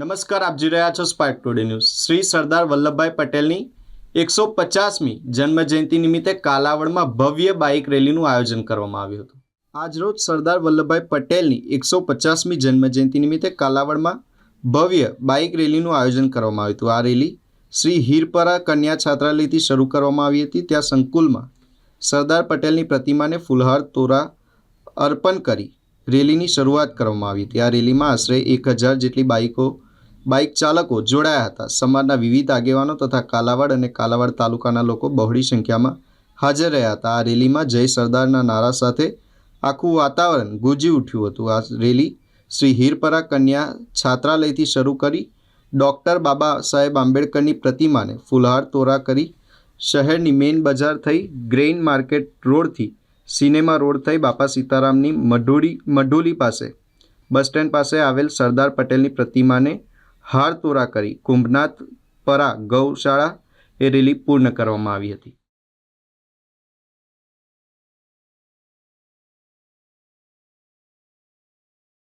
નમસ્કાર, આપ જોઈ રહ્યા છો spark today news Shri Sardar Vallabhbhai પટેલની એકસો પચાસમી જન્મજયંતિ નિમિત્તે કાલાવડમાં ભવ્ય બાઇક રેલીનું આયોજન કરવામાં આવ્યું હતું. આજરોજ સરદાર વલ્લભભાઈ પટેલની એકસો પચાસમી જન્મજયંતિ નિમિત્તે કાલાવડમાં ભવ્ય બાઇક રેલીનું આયોજન કરવામાં આવ્યું હતું. આ રેલી શ્રી હીરપરા કન્યા છાત્રાલયથી શરૂ કરવામાં આવી હતી. ત્યાં સંકુલમાં સરદાર પટેલની પ્રતિમાને ફૂલહાર તોરા અર્પણ કરી રેલીની શરૂઆત કરવામાં આવી હતી. આ રેલીમાં આશરે એક હજાર જેટલી બાઇકો બાઇક ચાલકો જોડાયા હતા. સમાજના વિવિધ આગેવાનો તથા કાલાવાડ અને કાલાવાડ તાલુકાના લોકો બહોળી સંખ્યામાં હાજર રહ્યા હતા. આ રેલીમાં જય સરદારના નારા સાથે આખું વાતાવરણ ગુંજી ઉઠ્યું હતું. આ રેલી શ્રી હીરપરા કન્યા છાત્રાલયથી શરૂ કરી ડૉક્ટર બાબા સાહેબ આંબેડકરની પ્રતિમાને ફુલહાર તોરા કરી શહેરની મેઇન બજાર થઈ ગ્રેઇન માર્કેટ રોડથી સિનેમા રોડ થઈ બાપા સીતારામની મઢોળી મઢોલી પાસે બસ સ્ટેન્ડ પાસે આવેલ સરદાર પટેલની પ્રતિમાને હાર તોરા કરી કુંભનાથ પરા ગૌશાળા એ રેલી પૂર્ણ કરવામાં આવી હતી.